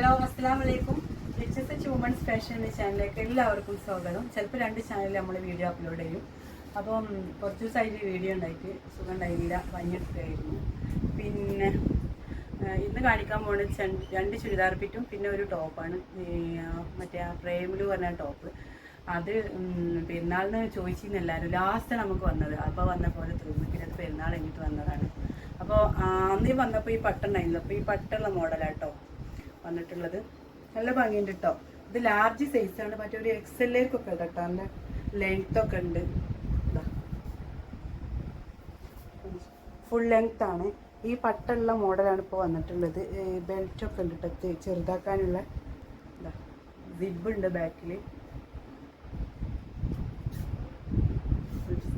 Hello അസ്സാം വലൈക്കും H women's fashion എന്ന ചാനലിലേക്ക് എല്ലാവർക്കും സ്വാഗതം. ചിലപ്പോൾ രണ്ട് ചാനലിൽ നമ്മൾ വീഡിയോ അപ്ലോഡ് ചെയ്യും. അപ്പം കുറച്ച് ദിവസമായിട്ട് വീഡിയോ ഉണ്ടായിട്ട് സുഖം ഉണ്ടായില്ല പഞ്ഞെടുക്കുകയായിരുന്നു പിന്നെ ഇന്ന് കാണിക്കാൻ പോണ രണ്ട് ചുരിദാർ പിറ്റും പിന്നെ ഒരു ടോപ്പാണ് മറ്റേ ആ പ്രേമിലു പറഞ്ഞ ടോപ്പ് അത് പെരുന്നാളിന് ചോദിച്ചിരുന്നു എല്ലാവരും ലാസ്റ്റ് നമുക്ക് വന്നത്. അപ്പോൾ വന്ന പോലെ തോന്നി പിന്നെ അത് പെരുന്നാൾ കഴിഞ്ഞിട്ട് വന്നതാണ്. അപ്പോൾ ആദ്യം വന്നപ്പോൾ ഈ പട്ടുണ്ടായിരുന്നു അപ്പോൾ ഈ പട്ടുള്ള മോഡലാട്ടോ വന്നിട്ടുള്ളത്. നല്ല ഭംഗിയുണ്ട് കേട്ടോ ഇത് ലാർജ് സൈസ് ആണ്. മറ്റേ ഒരു എക്സ് എല്ലേക്കൊക്കെ ഉണ്ട് കേട്ടോ നല്ല ലെങ്ത് ഒക്കെ ഉണ്ട്. ഫുൾ ലെങ്ത് ആണ്. ഈ പട്ടുള്ള മോഡലാണ് ഇപ്പോൾ വന്നിട്ടുള്ളത്. ബെൽറ്റ് ഒക്കെ ഉണ്ട് കേട്ടോ ചെറുതാക്കാനുള്ള. ചെറുതാക്കാനുള്ള സിബ് ഉണ്ട് ബാക്കിൽ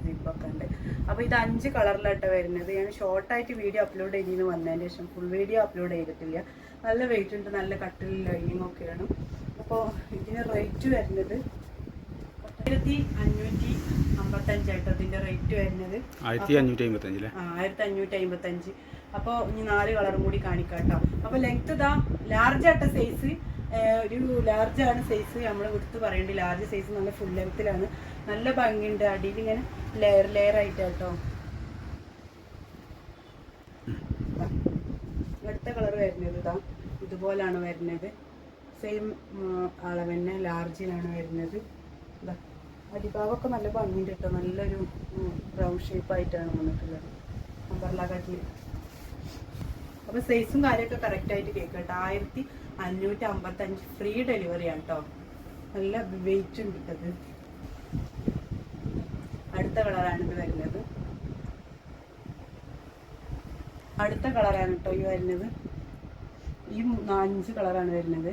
സിബൊക്കെ ഉണ്ട് അപ്പോൾ ഇത് അഞ്ച് കളറിലാട്ടോ വരുന്നത്. ഞാൻ ഷോർട്ടായിട്ട് വീഡിയോ അപ്ലോഡ് ചെയ്തിന് വന്നതിന് ശേഷം ഫുൾ വീഡിയോ അപ്ലോഡ് ചെയ്തിട്ടില്ല. നല്ല വെയിറ്റ് ഉണ്ട് നല്ല കട്ടിൽ ലൈനിങ് ഒക്കെയാണ്. അപ്പോൾ ഇതിന് റേറ്റ് വരുന്നത് ആയിരത്തി അഞ്ഞൂറ്റി അമ്പത്തഞ്ചായിട്ടോ ഇതിന്റെ റേറ്റ് വരുന്നത്. ആയിരത്തി അഞ്ഞൂറ്റി അമ്പത്തഞ്ച് അല്ലേ ആയിരത്തി അഞ്ഞൂറ്റി അമ്പത്തി അഞ്ച് അപ്പോൾ ഇനി നാല് കളറും കൂടി കാണിക്കാം കേട്ടോ അപ്പോൾ ലെങ്ത് ഇതാ ലാർജ് ആട്ട സൈസ് ഒരു ലാർജ് ആണ് സൈസ് നമ്മൾ എടുത്ത് പറയേണ്ടി. ലാർജ് സൈസ് നല്ല ഫുൾ ലെങ്ത്തിലാണ് നല്ല ഭംഗിയുണ്ട്. അടിയിൽ ഇങ്ങനെ ലെയർ ലെയർ ആയിട്ട് കേട്ടോ അടുത്ത കളർ വരുന്നത് ഇതാ. ഇതുപോലാണ് വരുന്നത്. സെയിം അളവ് തന്നെ ലാർജിലാണ് വരുന്നത്. ഇതാ. അടിഭാഗമൊക്കെ നല്ല ഭംഗിയുണ്ട് കേട്ടോ നല്ലൊരു ബ്രൗൺ ഷേപ്പായിട്ടാണ് വന്നിട്ടുള്ളത്. അമ്പർലാ കട്ടിൽ അപ്പോൾ സൈസും കാര്യമൊക്കെ കറക്റ്റായിട്ട് കേൾക്കാം കേട്ടോ ആയിരത്തി അഞ്ഞൂറ്റി അമ്പത്തി അഞ്ച് ഫ്രീ ഡെലിവറി ആണ് കേട്ടോ നല്ല വെയിറ്റ് കേട്ടത് അടുത്ത കളറാണ് ഇത് വരുന്നത്. അടുത്ത കളറാണ് കേട്ടോ ഈ വരുന്നത്. ഈ അഞ്ച് കളറാണ് വരുന്നത്.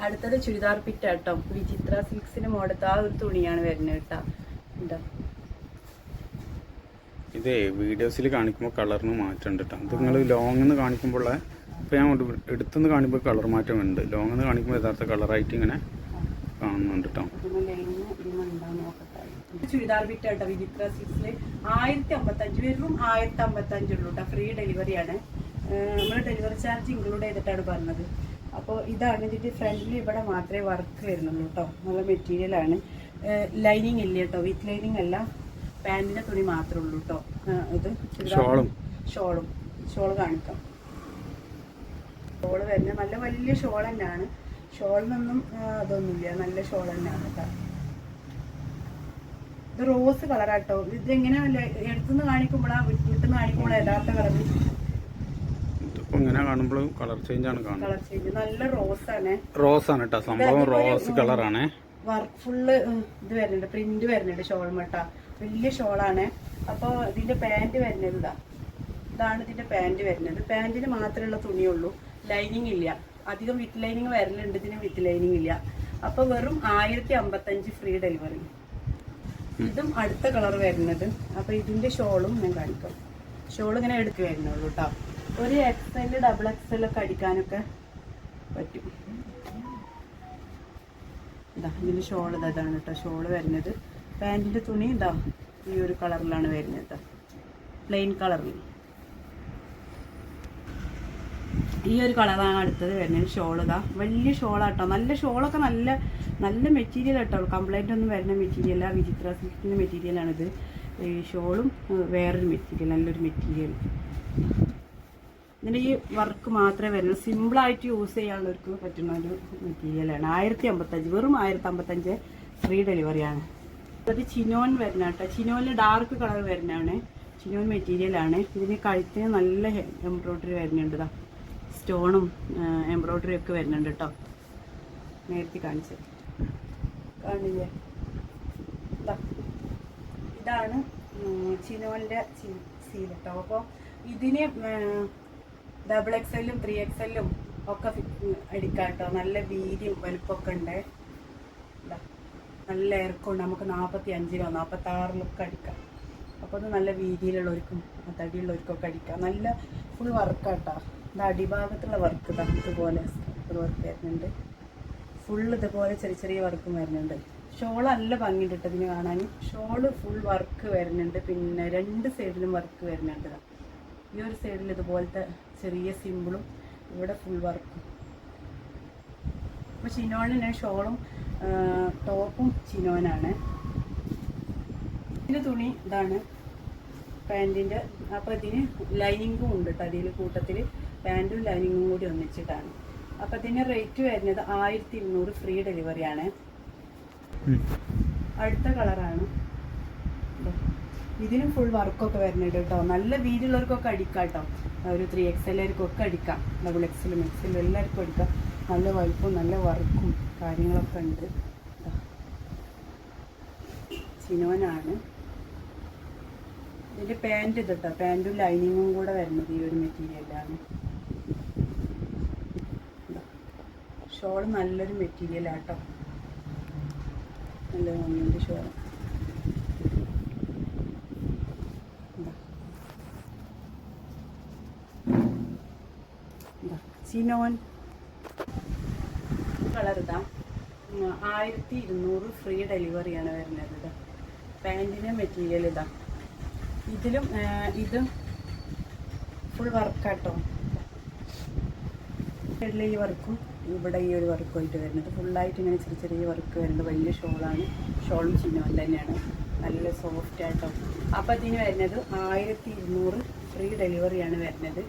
അടുത്തത് ചുരിദാർ പിറ്റ കേട്ടോ വിചിത്ര സിൽക്സിന് മോഡത്ത് ആ ഒരു തുണിയാണ് വരുന്നത് കേട്ടോ എന്താ ഇതേ വീഡിയോസിൽ കാണിക്കുമ്പോൾ കളറിന് മാറ്റം ഉണ്ട് കേട്ടോ ഇത് നിങ്ങൾ ലോങ് എന്ന് കാണിക്കുമ്പോൾ ഇപ്പോൾ ഞാൻ എടുത്തുനിന്ന് കാണിക്കുമ്പോൾ കളർ മാറ്റം ഉണ്ട് ലോങ് എന്ന് കാണിക്കുമ്പോൾ യഥാർത്ഥ കളറായിട്ട് ഇങ്ങനെ കാണുന്നുണ്ട് കേട്ടോ ഫ്രീ ഡെലിവറിയാണ് നമ്മൾ ഡെലിവറി ചാർജ് ഇൻക്ലൂഡ് ചെയ്തിട്ടാണ് അപ്പോൾ ഇതാണ് ഇതിന്റെ ഫ്രണ്ടിൽ ഇവിടെ മാത്രമേ വർക്ക് വരുന്നുള്ളൂ കേട്ടോ നല്ല മെറ്റീരിയലാണ് ലൈനിങ് ഇല്ല കേട്ടോ വിത്ത് ലൈനിങ് അല്ല. പാന്റിന്റെ തുണി മാത്രമേ ഉള്ളൂ കേട്ടോ ഇത് ഷോളും? ഷോളും. ഷോൾ കാണിക്കാം. ഷോൾ വരുന്ന നല്ല വലിയ ഷോൾ തന്നെയാണ്. ഷോളിനൊന്നും ആ, അതൊന്നുമില്ല. നല്ല ഷോൾ തന്നെയാണ് കേട്ടോ ഇത് റോസ് കളറാട്ടോ. ഇത് എങ്ങനെയല്ല എടുത്തുനിന്ന് കാണിക്കുമ്പോഴാ വിട്ടുനിന്ന് കാണിക്കുമ്പോഴാ യഥാർത്ഥ കളർ ഇങ്ങനെ കാണുമ്പോൾ കളർ ചേഞ്ച് ആണ് കാണുന്നത്. നല്ല റോസ് ആണ് റോസ് ആണ് കേട്ടോ സംഭവം റോസ് കളറാണ്. വർക്ക് ഫുള്ള് ഇത് വരുന്നുണ്ട് പ്രിന്റ് വരുന്നുണ്ട് ഷോൾ മട്ട. വലിയ ഷോളാണ് അപ്പോൾ ഇതിന്റെ പാന്റ് വരുന്നത് ഇതാ. ഇതാണ് ഇതിന്റെ പാന്റ് വരുന്നത്. പാന്റിന് മാത്രമുള്ള തുണിയുള്ളൂ. ലൈനിങ് ഇല്ല. അധികം വിത്ത് ലൈനിങ് വരലുണ്ട് ഇതിന് വിത്ത് ലൈനിങ് ഇല്ല. അപ്പോൾ വെറും ആയിരത്തി അമ്പത്തഞ്ച് ഫ്രീ ഡെലിവറി ഇതും അടുത്ത കളർ വരുന്നത്. അപ്പോൾ ഇതിന്റെ ഷോളും ഞാൻ കാണിക്കാം. ഷോൾ ഇങ്ങനെ എടുത്ത് വരുന്നുള്ളൂ കേട്ടോ ഒരു എക്സ് എക്സൽ ഡബിൾ എക്സൽ ഒക്കെ അടിക്കാനൊക്കെ പറ്റും. ഇതാ ഇതിന്റെ ഷോൾ ഇതാണ് കേട്ടോ ഷോൾ വരുന്നത്. പാന്റിന്റെ തുണി ഇതാ ഈ ഒരു കളറിലാണ് വരുന്നത്. പ്ലെയിൻ കളറിൽ ഈ ഒരു കളറാണ് അടുത്തത് വരുന്നത്. ഷോൾ ഇതാ വലിയ ഷോളാട്ടോ. നല്ല ഷോളൊക്കെ നല്ല നല്ല മെറ്റീരിയൽ കേട്ടോ കംപ്ലൈന്റ് ഒന്നും വരുന്ന മെറ്റീരിയല വിചിത്ര സിൽക്കിന്റെ മെറ്റീരിയലാണിത് ഈ ഷോളും വേറൊരു മെറ്റീരിയൽ നല്ലൊരു മെറ്റീരിയൽ. ഇതിന്റെ ഈ വർക്ക് മാത്രമേ വരുള്ളൂ സിമ്പിളായിട്ട് യൂസ് ചെയ്യാനുള്ളവർക്ക് പറ്റുന്ന ഒരു മെറ്റീരിയലാണ് ആയിരത്തി അമ്പത്തഞ്ച് വെറും ആയിരത്തി അമ്പത്തഞ്ച് ഫ്രീ ഡെലിവറിയാണ് അത് ചിനോൻ വരുന്ന കേട്ടോ. ചിനോനിൽ ഡാർക്ക് കളർ വരുന്നതാണ്. ചിനോൻ മെറ്റീരിയലാണ് ഇതിന് കഴുത്തിന് നല്ല എംബ്രോയ്ഡറി വരുന്നുണ്ട് സ്റ്റോണും എംബ്രോയ്ഡറി ഒക്കെ വരുന്നുണ്ട് കേട്ടോ നേരത്തെ കാണിച്ചത്. കാണില്ലേ? ഇതാ ഇതാണ് ചിനോന്റെ സീൽ കേട്ടോ അപ്പോൾ ഇതിന് ഡബിൾ എക്സലും ത്രീ എക്സലും ഒക്കെ അടിക്കാം കേട്ടോ നല്ല വീതിയും വലുപ്പമൊക്കെ ഉണ്ട്. നല്ല ഇറക്കമുണ്ട് നമുക്ക് നാൽപ്പത്തി അഞ്ചിലോ നാൽപ്പത്തി ആറിലൊക്കെ അടിക്കാം. അപ്പോൾ അത് നല്ല വീതിയിലുള്ളവർക്കും തടിയുള്ളവർക്കൊക്കെ അടിക്കാം. നല്ല ഫുൾ വർക്കാട്ടോ ഇത് അടിഭാഗത്തുള്ള വർക്ക് ഇതാ ഇതുപോലെ വർക്ക് വരുന്നുണ്ട്. ഫുൾ ഇതുപോലെ ചെറിയ ചെറിയ വർക്കും വരുന്നുണ്ട്. ഷോൾ നല്ല ഭംഗിയുണ്ട് കേട്ടോ ഇതിന് കാണാൻ. ഷോൾ ഫുൾ വർക്ക് വരുന്നുണ്ട്. പിന്നെ രണ്ട് സൈഡിലും വർക്ക് വരുന്നുണ്ട്. ഈ ഒരു സൈഡിൽ ഇതുപോലത്തെ ചെറിയ സിമ്പിളും ഇവിടെ ഫുൾ വർക്കും അപ്പോൾ ചിനോണിന് ഷോളും ടോപ്പും ചിനോനാണ്. ഇതിന് തുണി ഇതാണ്. പാന്റിന്റെ അപ്പോൾ ഇതിന് ലൈനിങ്ങും ഉണ്ട് കേട്ടോ അതിൽ കൂട്ടത്തിൽ പാന്റും ലൈനിങ്ങും കൂടി ഒന്നിച്ചിട്ടാണ്. അപ്പോൾ ഇതിന് റേറ്റ് വരുന്നത് ആയിരത്തി ഇരുന്നൂറ് ഫ്രീ ഡെലിവറിയാണ് അടുത്ത കളറാണ്. ഇതിനും ഫുൾ വർക്കൊക്കെ വരുന്നുണ്ട് കേട്ടോ. നല്ല വീതിയുള്ളവർക്കൊക്കെ അടിക്കാം കേട്ടോ. ഒരു ത്രീ എക്സ് എല്ലാവർക്കൊക്കെ അടിക്കാം. ഡബിൾ എക്സിലും എക്സിലും എല്ലാവർക്കും അടിക്കാം. നല്ല വൈപ്പും നല്ല വർക്കും കാര്യങ്ങളൊക്കെ ഉണ്ട്. ചിനോനാണ്. ഇതിന്റെ പാന്റ് ഇത് കേട്ടോ. പാന്റും ലൈനിങ്ങും കൂടെ വരുന്നത് ഈ ഒരു മെറ്റീരിയലാണ് ഷോൾ നല്ലൊരു മെറ്റീരിയലാട്ടോ നല്ല ഭംഗിയുണ്ട് ഷോൾ കളർ ആയിരത്തി ഇരുന്നൂറ് ഫ്രീ ഡെലിവറിയാണ് വരുന്നത് ഇതാ. പാന്റിന്റെ മെറ്റീരിയൽ ഇതാ. ഇതിലും ഇത് ഫുൾ വർക്കാട്ടോ സൈഡിലെ ഈ വർക്കും ഇവിടെ ഈ ഒരു വർക്കും ആയിട്ട് വരുന്നത്. ഫുള്ളായിട്ട് ഇങ്ങനെ ചെറിയ ചെറിയ വർക്ക് വരുന്നത്. വലിയ ഷോളാണ് ഷോളും ചിഹ്നവും തന്നെയാണ്. നല്ല സോഫ്റ്റ് ആയിട്ടോ അപ്പോൾ ഇതിന് വരുന്നത് ആയിരത്തി ഇരുന്നൂറ് ഫ്രീ ഡെലിവറിയാണ് വരുന്നത്.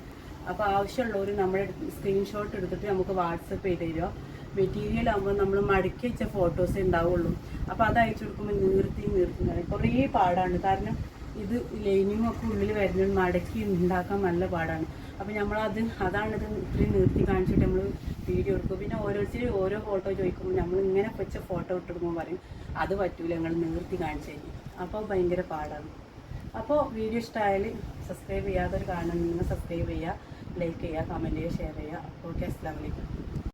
അപ്പോൾ ആവശ്യമുള്ളവർ നമ്മൾ സ്ക്രീൻഷോട്ട് എടുത്തിട്ട് നമുക്ക് വാട്സപ്പ് ചെയ്ത് തരുമോ മെറ്റീരിയൽ ആകുമ്പോൾ നമ്മൾ മടക്കി വെച്ച ഫോട്ടോസേ ഉണ്ടാവുള്ളൂ അപ്പോൾ അത് അയച്ചു കൊടുക്കുമ്പോൾ നിർത്തി നിർത്തി കുറേ പാടാണ്. കാരണം ഇത് ലൈനിങ്ങൊക്കെ ഒക്കെ ഉള്ളിൽ വരുന്നത് മടക്കി ഉണ്ടാക്കാൻ നല്ല പാടാണ്. അപ്പം നമ്മളത് അതാണിത് ഇത്രയും നിർത്തി കാണിച്ചിട്ട് നമ്മൾ വീഡിയോ എടുക്കും. പിന്നെ ഓരോരുത്തരും ഓരോ ഫോട്ടോ ചോദിക്കുമ്പോൾ നമ്മൾ ഇങ്ങനെ വെച്ച ഫോട്ടോ ഇട്ടെടുക്കുമ്പോൾ പറയും അത് പറ്റൂല ഞങ്ങൾ നിർത്തി കാണിച്ചു കഴിഞ്ഞാൽ അപ്പോൾ ഭയങ്കര പാടാണ്. അപ്പോൾ വീഡിയോ ഇഷ്ടമായാൽ സബ്സ്ക്രൈബ് ചെയ്യാത്തവർ നിങ്ങൾ സബ്സ്ക്രൈബ് ചെയ്യുക ലൈക്ക് ചെയ്യുക കമന്റ് ചെയ്യുക ഷെയർ ചെയ്യുക. ഓക്കെ അസ്സാം വലൈക്കും